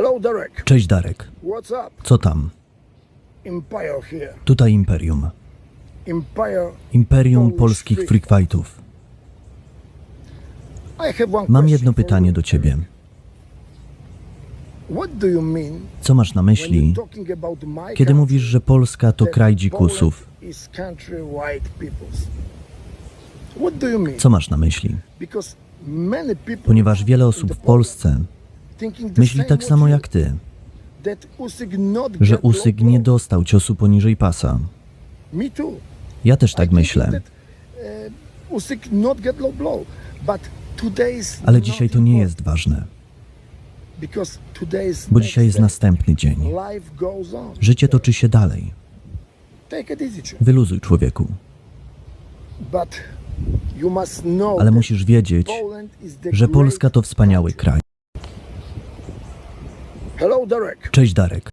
Hello. Cześć Darek. What's up? Co tam? Empire here. Tutaj Imperium. Empire. Imperium polskich freak fightów. I have one Mam question jedno for pytanie you. do ciebie. What do you mean Co masz na when myśli, you're talking about my kiedy country, mówisz, że Polska to that kraj dzikusów? Poland is country white peoples? What do you mean? Co masz na myśli? Because many people Ponieważ wiele in osób the w Polsce myśli tak samo jak ty, że Usyk nie dostał ciosu poniżej pasa. Ja też tak myślę, is ale dzisiaj to nie jest ważne, bo dzisiaj jest następny dzień. Życie toczy się dalej. Wyluzuj, człowieku. Ale musisz wiedzieć, że Polska to wspaniały kraj. Hello, Derek. Cześć Darek.